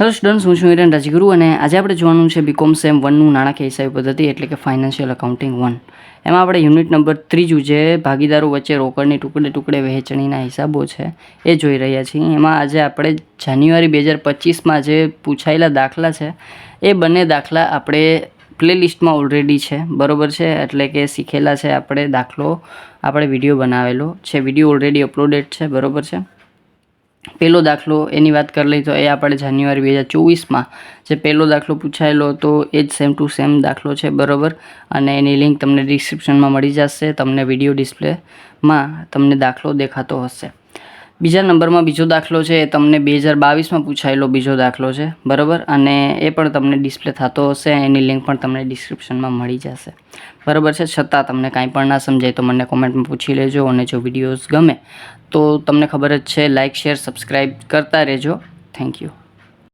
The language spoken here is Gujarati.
હેલો સ્ટુડન્ટ્સ હું છું હિરેન રાજગુરુ અને આજે આપણે જોવાનું છે બીકોમ સેમ વનનું નાણાકીય હિસાબી પદ્ધતિ એટલે કે ફાઇનાન્શિયલ એકાઉન્ટિંગ વન એમાં આપણે યુનિટ નંબર ત્રીજું જે ભાગીદારો વચ્ચે રોકડની ટુકડે ટુકડે વહેંચણીના હિસાબો છે, એ જોઈ રહ્યા છીએ. એમાં આજે આપણે જાન્યુઆરી બે હજાર પચીસમાં જે પૂછાયેલા દાખલા છે, એ બંને દાખલા આપણે પ્લેલિસ્ટમાં ઓલરેડી છે. બરોબર છે? એટલે કે શીખેલા છે આપણે દાખલો, આપણે વીડિયો બનાવેલો છે. વીડિયો ઓલરેડી અપલોડેડ છે. બરોબર છે? પહેલો દાખલો એની વાત કરી લઈએ તો એ આપણે જાન્યુઆરી બે હજાર ચોવીસમાં જે પહેલો દાખલો પૂછાયેલો હતો, એ જ સેમ ટુ સેમ દાખલો છે, બરોબર? અને એની લિંક તમને ડિસ્ક્રિપ્શનમાં મળી જશે, તમને વીડિયો ડિસ્પ્લેમાં તમને દાખલો દેખાતો હશે. બીજા નંબરમાં બીજો દાખલો છે, એ તમને બે હજાર બાવીસમાં પૂછાયેલો બીજો દાખલો છે, બરાબર? અને એ પણ તમને ડિસ્પ્લે થતો હશે, એની લિંક પણ તમને ડિસ્ક્રિપ્શનમાં મળી જશે. બરાબર છે? છતાં તમને કાંઈ પણ ના સમજાય તો મને કોમેન્ટમાં પૂછી લેજો, અને જો વિડીયોઝ ગમે તો તમને ખબર જ છે લાઇક શેર, સબસ્ક્રાઈબ કરતા રહેજો. Thank you.